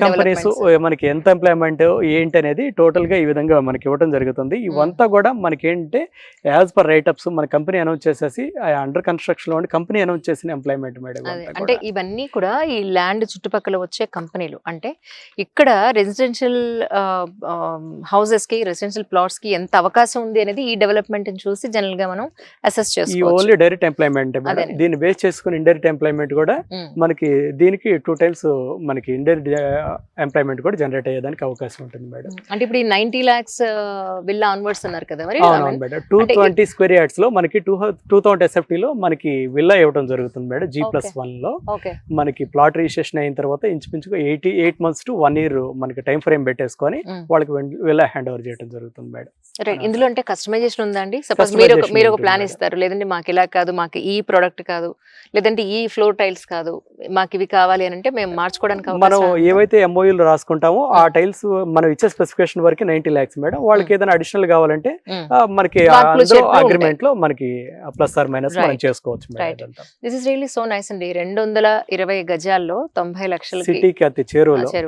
Companies మనకి ఎంత employment ఏంటి అనేది టోటల్గా ఈ విధంగా మనకి ఇవ్వడం జరుగుతుంది. ఇవంతా కూడా మనకి ఏంటంటే యాజ్ పర్ రైటప్స్ మన కంపెనీ అనౌన్స్ చేసేసి అండర్ కన్స్ట్రక్షన్లో కంపెనీ అనౌన్స్ చేసిన ఎంప్లాయ్మెంట్ మేడం అంటే. ఇవన్నీ కూడా ఈ ల్యాండ్ చుట్టుపక్కల వచ్చే కంపెనీలు. అంటే ఇక్కడ రెసిడెన్షియల్ హౌసెస్కి రెసిడెన్షియల్ ప్లాట్స్కి ఎంత అవకాశం ఉంది అనేది ఈ డెవలప్మెంట్ చూసి జనరల్గా మనం అసెస్ చేసుకోవచ్చు. Only direct employment. దీన్ని బేస్ చేసుకుని ఇండైరెక్ట్ ఎంప్లాయ్మెంట్ కూడా ఉమ్. మనకి దీనికి టూ టైమ్స్ మనకి ఇండైరెక్ట్ ఎంప్లాయ్మెంట్ కూడా జనరేట్ అయ్యేదానికి అవకాశం ఉంటుంది మేడం. అంటే ఇప్పుడు ఈ నైన్టీ లాక్స్ విల్లా ఆన్వర్డ్స్ అన్నారు కదా మరి మేడం. టూ ట్వంటీ స్క్వేర్ యార్డ్స్లో మనకి టూ టూ థౌసండ్ ఎస్ఎఫ్టీ లో మనకి విల్లా ఇవ్వడం జరుగుతుంది మేడం జీ ప్లస్. వన్లో. మనకి ప్లాట్ రిజిస్ట్రేషన్ అయిన తర్వాత ఇంచుమించుగా eighty eight months to one year మనకి టైం ఫ్రేమ్ పెట్టేసుకొని. వాళ్ళకి విల్లా హ్యాండ్ ఓవర్ చేయడం జరుగుతుంది మేడం. రైట్ ఇందులో అంటే కస్టమైజేషన్ ఉందా అండి? సపోజ్ మీరు మీరు ఒక ప్లాన్. ఇస్తారు లేదంటే మాకు ఇలా కాదు మాకు ఈ ప్రోడక్ట్ కాదు లేదంటే ఈ ఫ్లోర్ టైల్స్ కాదు మాకు ఇవి కావాలి అని అంటే మేము మార్చుకోవడానికి మనం? ఏవైతే ఎంఓయూలు రాసుకుంటామో ఆ టైల్స్ మనం ఇచ్చే స్పెసిఫికేషన్ వరకు నైన్టీ ల్యాక్స్ మేడం. వాళ్ళకి ఏదైనా అడిషనల్ కావాలంటే Mm. ఆ, మనకి అగ్రిమెంట్లో మనకి ప్లస్ ఆర్ మైనస్ మనం. చేసుకోవచ్చు this is really so nice అండి. రెండు వందల ఇరవై గజాల్లో తొంభై లక్షలకి సిటీకి అతి చేరువలో. చెరువు